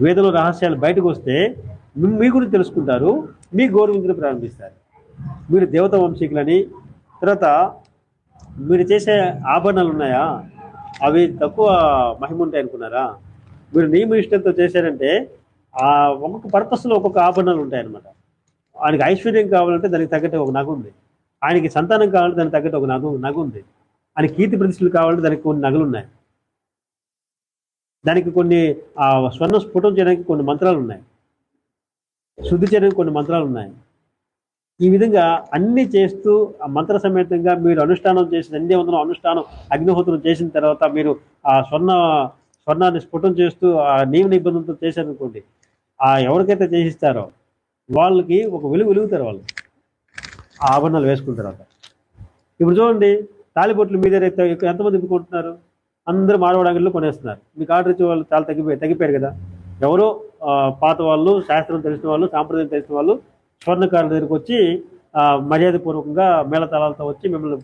వేదలో రహస్యాలు బయటకు వస్తే మీ- గురించి తెలుసుకుంటారు మీ గౌరవించడం ప్రారంభిస్తారు. మీరు దేవత వంశీకులని తర్వాత మీరు చేసే ఆభరణాలు ఉన్నాయా? అవి తక్కువ మహిమ ఉంటాయి అనుకున్నారా మీరు నియమ ఇష్టంతో చేశారంటే ఆ ఒక్కొక్క పర్పస్లో ఒక్కొక్క ఆభరణాలు ఉంటాయన్నమాట. ఆయనకి ఐశ్వర్యం కావాలంటే దానికి తగ్గట్టు ఒక నగ ఉంది. ఆయనకి సంతానం కావాలంటే దానికి తగ్గట్టు ఒక నగ నగ ఉంది. ఆయన కీర్తి ప్రతిష్టలు కావాలంటే దానికి కొన్ని నగలు ఉన్నాయి. దానికి కొన్ని ఆ స్వర్ణ స్ఫుటం చేయడానికి కొన్ని మంత్రాలు ఉన్నాయి. శుద్ధి చేయడానికి కొన్ని మంత్రాలు ఉన్నాయి. ఈ విధంగా అన్ని చేస్తూ ఆ మంత్ర సమేతంగా మీరు అనుష్ఠానం చేసిన అన్ని అనుష్ఠానం అగ్నిహోత్రం చేసిన తర్వాత మీరు ఆ స్వర్ణ స్వర్ణాన్ని స్ఫుటం చేస్తూ ఆ నియమ నిబంధనతో చేశారనుకోండి ఆ ఎవరికైతే చేసిస్తారో వాళ్ళకి ఒక వెలుగు వెలుగుతారు వాళ్ళు. ఆ ఆభరణాలు వేసుకున్న తర్వాత. ఇప్పుడు చూడండి తాలిబొట్లు మీ దగ్గర ఎంతమంది ఇప్పుకుంటున్నారు అందరూ మానవ అంగడిలో కొనేస్తున్నారు. మీకు ఆర్డర్ ఇచ్చే వాళ్ళు చాలా తగ్గిపోయి తగ్గిపోయారు కదా. ఎవరో ఆ, పాత వాళ్ళు శాస్త్రం తెలిసిన వాళ్ళు సాంప్రదాయం తెలిసిన వాళ్ళు స్వర్ణకారుల దగ్గరికి వచ్చి ఆ, మర్యాదపూర్వకంగా మేళతాళాలతో వచ్చి మిమ్మల్ని